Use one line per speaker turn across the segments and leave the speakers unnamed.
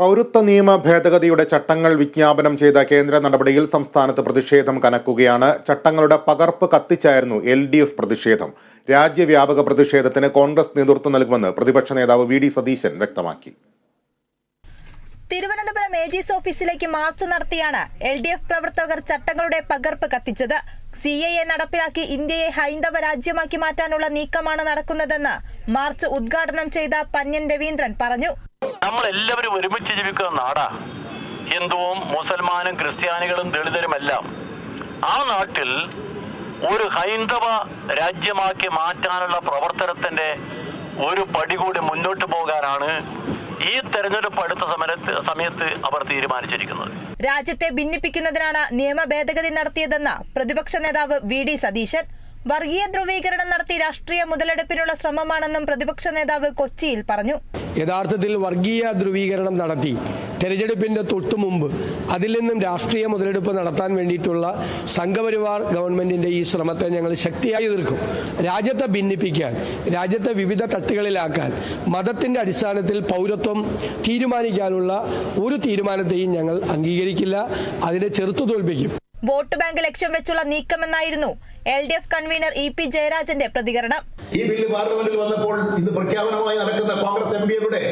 പൗരത്വ നിയമ ഭേദഗതിയുടെ ചട്ടങ്ങൾ വിജ്ഞാപനം ചെയ്ത കേന്ദ്ര നടപടിയിൽ സംസ്ഥാനത്ത് പ്രതിഷേധം കനക്കുകയാണ്. ചട്ടങ്ങളുടെ പകർപ്പ് കത്തിച്ചായിരുന്നു എൽ ഡി എഫ് പ്രതിഷേധം. രാജ്യവ്യാപക പ്രതിഷേധത്തിന് കോൺഗ്രസ് നേതൃത്വം നൽകുമെന്ന് പ്രതിപക്ഷ നേതാവ് വി ഡി സതീശൻ വ്യക്തമാക്കി.
തിരുവനന്തപുരം എ ഓഫീസിലേക്ക് മാർച്ച് നടത്തിയാണ് എൽ ഡി എഫ് പ്രവർത്തകർ ചട്ടങ്ങളുടെ പകർപ്പ് കത്തിച്ചത്. സി എ എ നടപ്പിലാക്കി ഇന്ത്യയെ ഹൈന്ദവ രാജ്യമാക്കി മാറ്റാനുള്ള നീക്കമാണ് നടക്കുന്നതെന്ന് മാർച്ച് ഉദ്ഘാടനം ചെയ്ത പന്യൻ രവീന്ദ്രൻ പറഞ്ഞു.
നമ്മൾ എല്ലാവരും ഒരുമിച്ച് ജീവിക്കുന്ന നാടാ. ഹിന്ദുവും മുസൽമാനും ക്രിസ്ത്യാനികളും ദളിതരും എല്ലാം. ആ നാട്ടിൽ ഒരു ഹൈന്ദവ രാജ്യമാക്കി മാറ്റാനുള്ള പ്രവർത്തനത്തിന്റെ ഒരു പടി കൂടി മുന്നോട്ട് പോകാനാണ് ഈ തെരഞ്ഞെടുപ്പ് അടുത്ത സമരത്ത് സമയത്ത് അവർ തീരുമാനിച്ചിരിക്കുന്നത്.
രാജ്യത്തെ ഭിന്നിപ്പിക്കുന്നതിനാണ് നിയമ ഭേദഗതി നടത്തിയതെന്ന് പ്രതിപക്ഷ നേതാവ് വി ഡി സതീശൻ. വർഗീയ ധ്രുവീകരണം നടത്തി രാഷ്ട്രീയ മുതലെടുപ്പിനുള്ള ശ്രമമാണെന്നും പ്രതിപക്ഷ നേതാവ് കൊച്ചിയിൽ പറഞ്ഞു.
യഥാർത്ഥത്തിൽ വർഗീയ ധ്രുവീകരണം നടത്തി തെരഞ്ഞെടുപ്പിന്റെ തൊട്ടു മുമ്പ് അതിൽ നിന്നും രാഷ്ട്രീയ മുതലെടുപ്പ് നടത്താൻ വേണ്ടിയിട്ടുള്ള സംഘപരിവാർ ഗവൺമെന്റിന്റെ ഈ ശ്രമത്തെ ഞങ്ങൾ ശക്തിയായി എതിർക്കും. രാജ്യത്തെ ഭിന്നിപ്പിക്കാൻ രാജ്യത്തെ വിവിധ തട്ടുകളിലാക്കാൻ മതത്തിന്റെ അടിസ്ഥാനത്തിൽ പൗരത്വം തീരുമാനിക്കാനുള്ള ഒരു തീരുമാനത്തെയും ഞങ്ങൾ അംഗീകരിക്കില്ല. അതിനെ ചെറുത്തു തോൽപ്പിക്കും
വോട്ട് ബാങ്ക് ലക്ഷ്യം വെച്ചുള്ള നീക്കമെന്നായിരുന്നു L D F convener E P ജയരാജന്റെ പ്രതികരണം.
ഈ ബില്ല് പാർലമെന്റിൽ വന്നപ്പോൾ ഇന്ന് പ്രഖ്യാപനമായി നടക്കുന്ന കോൺഗ്രസ് എം പിയുടെ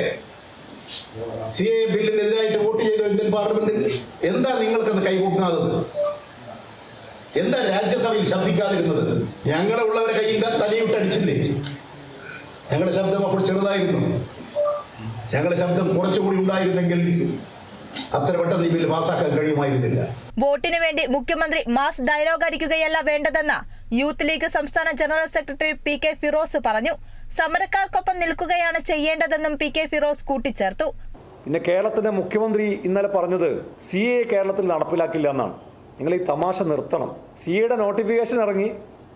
സി എ ബില്ലിനെതിരായിട്ട് വോട്ട് ചെയ്ത ഇന്ത്യൻ പാർലമെന്റിൽ എന്താ നിങ്ങൾക്കെന്ന് കൈകൂട്ടാകുന്നത് എന്താ രാജ്യസഭയിൽ ശബ്ദിക്കാതിരുന്നത്? ഞങ്ങളെ ഉള്ളവരെ കയ്യിൽ തലയിട്ടടിച്ചില്ലേ ഞങ്ങളുടെ ശബ്ദം അപ്പോൾ ചെറുതായിരുന്നു. ഞങ്ങളുടെ ശബ്ദം കുറച്ചുകൂടി ഉണ്ടായിരുന്നെങ്കിൽ അത്ര പെട്ടെന്ന് ഈ ബില്ല് പാസ്സാക്കാൻ കഴിയുമായിരുന്നില്ല
വോട്ടിന് വേണ്ടി മുഖ്യമന്ത്രി മാസ് ഡയലോഗ് അടിക്കുകയല്ല വേണ്ടതെന്ന് യൂത്ത് ലീഗ് സംസ്ഥാന general secretary P K Firoz പറഞ്ഞു. സമരക്കാർക്കൊപ്പം നിൽക്കുകയാണ് ചെയ്യേണ്ടതെന്നും പി കെ ഫിറോസ് കൂട്ടിച്ചേർത്തു.
പിന്നെ കേരളത്തിന്റെ മുഖ്യമന്ത്രി ഇന്നലെ പറഞ്ഞത് സി എ കേരളത്തിൽ നടപ്പിലാക്കില്ല എന്നാണ്. നിങ്ങൾ ഈ തമാശ നിർത്തണം. സി എയുടെ നോട്ടിഫിക്കേഷൻ ഇറങ്ങി.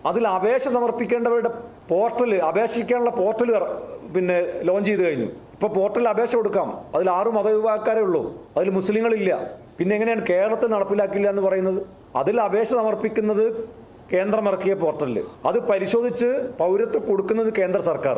അതിൽ അപേക്ഷ സമർപ്പിക്കേണ്ടവരുടെ പോർട്ടൽ അപേക്ഷിക്കാനുള്ള പോർട്ടൽ പിന്നെ ലോഞ്ച് ചെയ്ത് കഴിഞ്ഞു. ഇപ്പോൾ പോർട്ടലിൽ അപേക്ഷ കൊടുക്കാം. അതിൽ ആറ് മതവിഭാഗക്കാരേ ഉള്ളൂ. അതിൽ മുസ്ലിങ്ങളില്ല. പിന്നെ എങ്ങനെയാണ് കേരളത്തിൽ നടപ്പിലാക്കില്ല എന്ന് പറയുന്നത്? അതിൽ അപേക്ഷ സമർപ്പിക്കുന്നത് കേന്ദ്രം ഇറക്കിയ പോർട്ടലിൽ. അത് പരിശോധിച്ച് പൗരത്വം കൊടുക്കുന്നത് കേന്ദ്ര സർക്കാർ.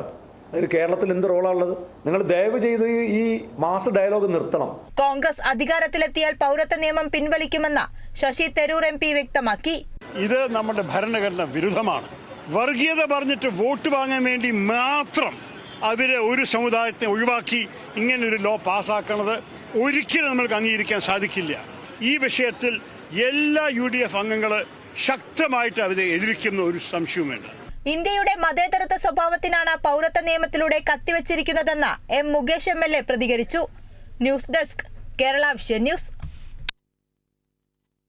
അതിൽ കേരളത്തിൽ എന്ത് റോളാണുള്ളത്? നിങ്ങൾ ദയവ് ചെയ്ത് ഈ മാസ് ഡയലോഗ് നിർത്തണം.
കോൺഗ്രസ് അധികാരത്തിലെത്തിയാൽ പൗരത്വ നിയമം പിൻവലിക്കുമെന്ന ശശി തരൂർ എം പി വ്യക്തമാക്കി.
ഇത് നമ്മുടെ ഭരണഘടന വിരുദ്ധമാണ്. വർഗീയത പറഞ്ഞിട്ട് വോട്ട് വാങ്ങാൻ വേണ്ടി മാത്രം അവരെ ഒരു സമുദായത്തെ ഒഴിവാക്കി ഇങ്ങനൊരു ലോ പാസ്സാക്കുന്നത് ഒരിക്കലും നമ്മൾക്ക് അംഗീകരിക്കാൻ സാധിക്കില്ല. ഈ വിഷയത്തിൽ എല്ലാ യു ഡി എഫ് അംഗങ്ങൾ ശക്തമായിട്ട് അവരെ എതിരിക്കുന്ന ഒരു സംശയവും വേണ്ട.
ഇന്ത്യയുടെ മതേതരത്വ സ്വഭാവത്തിനാണ് പൗരത്വ നിയമത്തിലൂടെ കത്തിവച്ചിരിക്കുന്നതെന്ന് എം മുകേഷ് എം പ്രതികരിച്ചു. News desk Kerala vision news